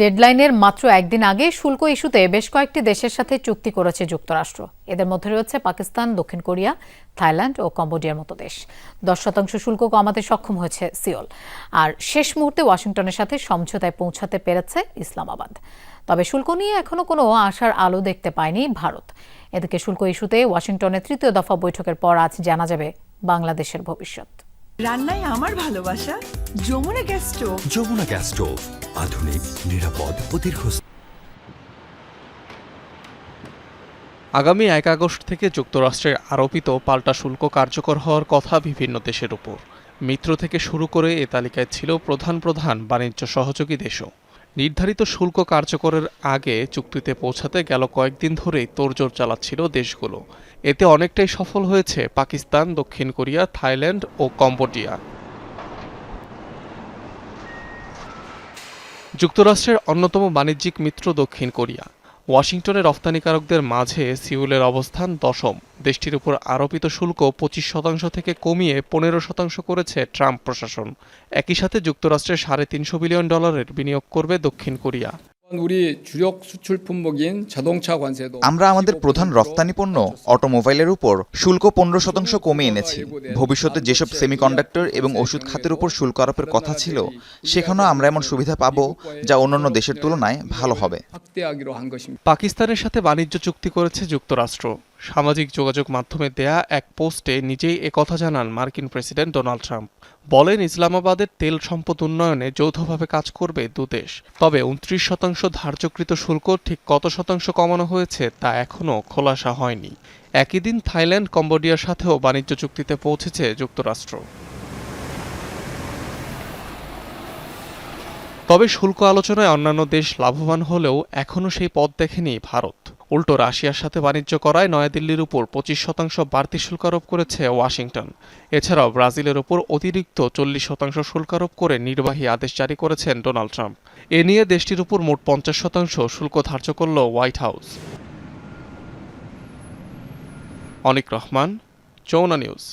ডেডলাইনের মাত্র একদিন আগে শুল্ক ইস্যুতে বেশ কয়েকটি দেশের সাথে চুক্তি করেছে যুক্তরাষ্ট্র। এদের মধ্যে রয়েছে পাকিস্তান দক্ষিণ কোরিয়া থাইল্যান্ড ও কম্বোডিয়ার মতো দেশ। দশ শতাংশ শুল্ক কমাতে সক্ষম হয়েছে সিওল। আর শেষ মুহূর্তে ওয়াশিংটনের সাথে সমঝোতায় পৌঁছাতে পেরেছে ইসলামাবাদ। তবে শুল্ক নিয়ে এখনও কোনো আশার আলো দেখতে পায়নি ভারত। এদিকে শুল্ক ইস্যুতে ওয়াশিংটনের তৃতীয় দফা বৈঠকের পর আজ জানা যাবে বাংলাদেশের ভবিষ্যৎ। রান্নায় আমার ভালোবাসা Jamuna gas stove. Jamuna gas stove. আধুনিক, নিরাপদ ও আগামী এক আগস্ট থেকে যুক্তরাষ্ট্রের আরোপিত পাল্টা শুল্ক কার্যকর হওয়ার কথা বিভিন্ন দেশের উপর। মিত্র থেকে শুরু করে এ তালিকায় ছিল প্রধান প্রধান বাণিজ্য সহযোগী দেশও। নির্ধারিত শুল্ক কার্যকরের আগে চুক্তিতে পৌঁছাতে গেল কয়েকদিন ধরেই তোড়জোড় চালাচ্ছিল দেশগুলো। এতে অনেকটাই সফল হয়েছে পাকিস্তান, দক্ষিণ কোরিয়া, থাইল্যান্ড ও কম্বোডিয়া। যুক্তরাষ্ট্রের অন্যতম বাণিজ্যিক মিত্র দক্ষিণ কোরিয়া। ওয়াশিংটনের রফতানিকারকদের মাঝে সিউলের অবস্থান দশম। দেশটির উপর আরোপিত শুল্ক পঁচিশ শতাংশ থেকে কমিয়ে পনেরো শতাংশ করেছে ট্রাম্প প্রশাসন। একই সাথে যুক্তরাষ্ট্রের সাড়ে তিনশো বিলিয়ন ডলারের বিনিয়োগ করবে দক্ষিণ কোরিয়া। আমরা আমাদের প্রধান রপ্তানি পণ্য অটোমোবাইলের উপর শুল্ক পনেরো শতাংশ কমে এনেছি। ভবিষ্যতে যেসব সেমিকন্ডাক্টর এবং ওষুধ খাতের উপর শুল্ক আরোপের কথা ছিল সেখানেও আমরা এমন সুবিধা পাব যা অন্যান্য দেশের তুলনায় ভালো হবে। পাকিস্তানের সাথে বাণিজ্য চুক্তি করেছে যুক্তরাষ্ট্র। সামাজিক যোগাযোগ মাধ্যমে দেয়া এক পোস্টে নিজেই একথা জানান মার্কিন প্রেসিডেন্ট ডোনাল্ড ট্রাম্প। বলেন, ইসলামাবাদের তেল সম্পদ উন্নয়নে যৌথভাবে কাজ করবে দুদেশ তবে উনত্রিশ শতাংশ ধার্যকৃত শুল্ক ঠিক কত শতাংশ কমানো হয়েছে তা এখনও খোলাসা হয়নি। একই দিন থাইল্যান্ড, কম্বোডিয়ার সাথেও বাণিজ্য চুক্তিতে পৌঁছেছে যুক্তরাষ্ট্র। তবে শুল্ক আলোচনায় অন্যান্য দেশ লাভবান হলেও এখনও সেই পথ দেখেনি ভারত। উল্টো রাশিয়ার সাথে বাণিজ্য করায় নয়াদিল্লির উপর পঁচিশ শতাংশ বাড়তি শুল্ক আরোপ করেছে ওয়াশিংটন। এছাড়াও ব্রাজিলের উপর অতিরিক্ত চল্লিশ শতাংশ শুল্ক আরোপ করে নির্বাহী আদেশ জারি করেছেন ডোনাল্ড ট্রাম্প। এ নিয়ে দেশটির উপর মোট পঞ্চাশ শতাংশ শুল্ক ধার্য করল হোয়াইট হাউস। অনিক রহমান, চৌনা নিউজ।